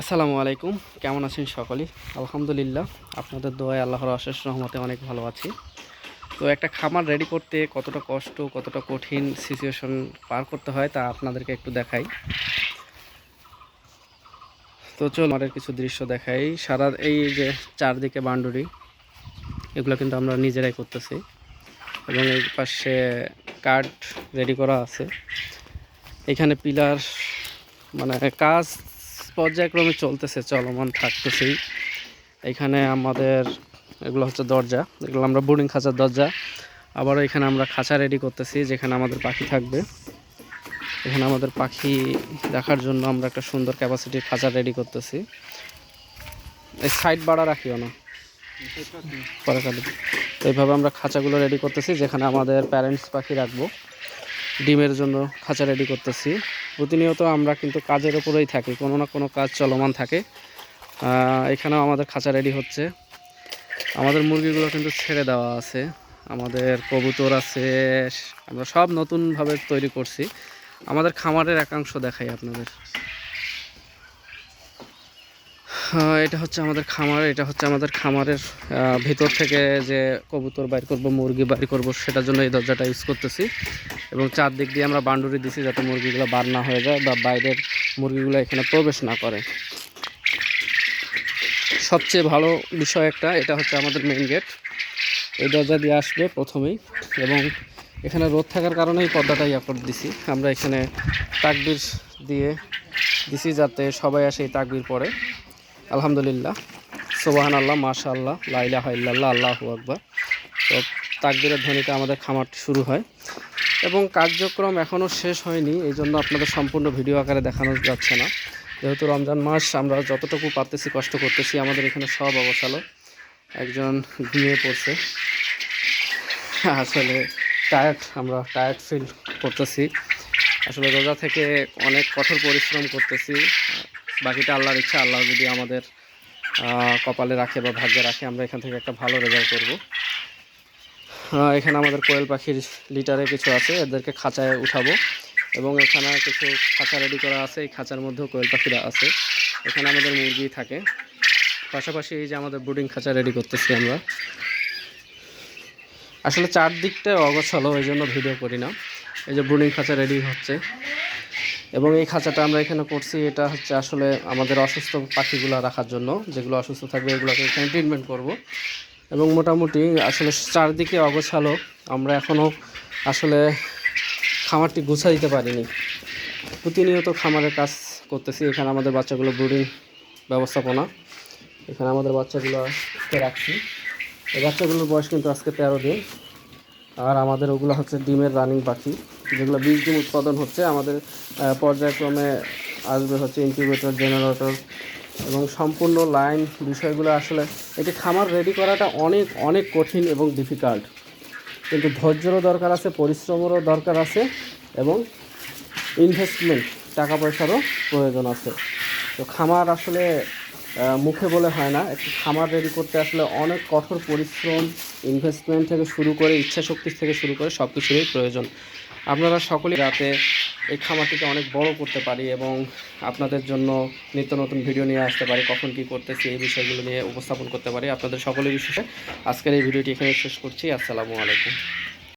আসসালামু আলাইকুম। কেমন আছেন সকলেই আলহামদুলিল্লাহ, আপনাদের দোয়ায় আল্লাহর অশেষ রহমতে অনেক ভালো আছি। তো একটা খামার রেডি করতে কতটা কষ্ট, কতটা কঠিন সিচুয়েশন পার করতে হয় তা আপনাদেরকে একটু দেখাই। তো চল আমাদের কিছু দৃশ্য দেখাই। সারা এই যে চারদিকে বান্ডুরি এগুলো কিন্তু আমরা নিজেরাই করতেছি। এবং এই পাশে কাঠ রেডি করা আছে। এখানে পিলার মানে কাজ পর্যায়ক্রমে চলতেছে, চলমান থাকতেছেই এখানে আমাদের এগুলো হচ্ছে দরজা, এগুলো আমরা বোর্ডিং খাঁচার দরজা। আবারও এখানে আমরা খাঁচা রেডি করতেছি, যেখানে আমাদের পাখি থাকবে। এখানে আমাদের পাখি দেখার জন্য আমরা একটা সুন্দর ক্যাপাসিটির খাঁচা রেডি করতেছি। এই সাইড বাড়া রাখিও না। পরে এইভাবে আমরা খাঁচাগুলো রেডি করতেছি, যেখানে আমাদের প্যারেন্টস পাখি রাখব। ডিমের জন্য খাঁচা রেডি করতেছি। প্রতিনিয়ত আমরা কিন্তু কাজের ওপরেই থাকি, কোনো না কোনো কাজ চলমান থাকে। এখানেও আমাদের খাঁচা রেডি হচ্ছে। আমাদের মুরগিগুলো কিন্তু ছেড়ে দেওয়া আছে। আমাদের কবুতর আছে, আমরা সব নতুনভাবে তৈরি করছি। আমাদের খামারের একাংশ দেখাই আপনাদের। এটা হচ্ছে আমাদের খামার, এটা হচ্ছে আমাদের খামারের ভিতর থেকে যে কবুতর বাইর করব, মুরগি বাইর করব, সেটার জন্য এই দরজাটা ইউজ করতেছি। এবং চারদিক দিয়ে আমরা বাউন্ডারি দিছি যাতে মুরগিগুলো বার না হয়ে যায় বা বাইরের মুরগিগুলো এখানে প্রবেশ না করে। সবচেয়ে ভালো বিষয় একটা, এটা হচ্ছে আমাদের মেইন গেট এই দরজা দিয়ে আসবে প্রথমেই এবং এখানে রোদ থাকার কারণেই পর্দাটা ইয়া করে দিছি। আমরা এখানে তাকবির দিয়ে দিছি যাতে সবাই আসে এই তাকবির পরে আলহামদুলিল্লাহ। সোবাহান আল্লাহ মাশা আল্লাহ লাইলা হাইল্লাহ আল্লাহু আকবার। তো তাকবিরের ধ্বনিতে আমাদের খামারটি শুরু হয়। এবং কার্যক্রম এখনও শেষ হয়নি, এই জন্য আপনাদের সম্পূর্ণ ভিডিও আকারে দেখানো যাচ্ছে না। যেহেতু রমজান মাস, আমরা যতটুকু পারতেছি, কষ্ট করতেছি, আমাদের এখানে সব অবসালো একজন ঘুমিয়ে পড়ছে। আসলে টায়ার্ড আমরা টায়ার্ড ফিল করতেছি। আসলে রোজা থেকে অনেক কঠোর পরিশ্রম করতেছি। বাকিটা আল্লাহর ইচ্ছা, আল্লাহ যদি আমাদের কপালে রাখে বা ভাগ্যে রাখে, আমরা এখান থেকে একটা ভালো রেজাল্ট করব। এখানে আমাদের কোয়েল পাখির লিটারে কিছু আছে, এদেরকে খাঁচায় উঠাবো। এবং এখানে কিছু খাঁচা রেডি করা আছে, এই খাঁচার মধ্যেও কোয়েল পাখিরা আছে। এখানে আমাদের মুরগি থাকে। পাশাপাশি এই যে আমাদের ব্রুডিং খাঁচা রেডি করতেছি আমরা। আসলে চারদিকটা অগোছালো এই জন্য ভিডিও করি না। এই যে ব্রুডিং খাঁচা রেডি হচ্ছে। এবং এই খাঁচাটা আমরা এখানে করছি, এটা হচ্ছে আসলে আমাদের অসুস্থ পাখিগুলো রাখার জন্য, যেগুলো অসুস্থ থাকবে এগুলোকে এখানে ট্রিটমেন্ট করব। এবং মোটামুটি আসলে চারদিকে অগোছালো, আমরা এখনও আসলে খামারটি গুছা দিতে পারিনি। প্রতিনিয়ত খামারের কাজ করতেছি, এখানে আমাদের বাচ্চাগুলো ব্রুডিং ব্যবস্থাপনা, এখানে আমাদের বাচ্চাগুলোকে রাখছি। এই বাচ্চাগুলোর বয়স কিন্তু আজকে তেরো দিন। আর আমাদের ওগুলো হচ্ছে ডিমের রানিং পাখি, যেগুলো বীজ ডিম উৎপাদন হচ্ছে। আমাদের পর্যায়ক্রমে আসবে হচ্ছে ইনকিউবেটর জেনারেটর এবং সম্পূর্ণ লাইন বিষয়গুলো আসলে এটি খামার রেডি করাটা অনেক অনেক কঠিন এবং ডিফিকাল্ট কিন্তু ধৈর্যেরও দরকার আছে, পরিশ্রমেরও দরকার আছে এবং ইনভেস্টমেন্ট টাকা পয়সারও প্রয়োজন আছে। তো খামার আসলে মুখে বলে হয় না। একটি খামার রেডি করতে আসলে অনেক কঠোর পরিশ্রম ইনভেস্টমেন্ট থেকে শুরু করে ইচ্ছা শক্তি থেকে শুরু করে সব কিছুরই প্রয়োজন। আপনারা সকলেই যাতে এই খামারটিকে অনেক বড় করতে পারি এবং আপনাদের জন্য নিত্য নতুন ভিডিও নিয়ে আসতে পারি, কখন কি করতেছি, এই বিষয়গুলো নিয়ে উপস্থাপন করতে পারি। আপনাদের সকলের বিশেষে আজকের এই ভিডিওটি এখানে শেষ করছি। আসসালামু আলাইকুম।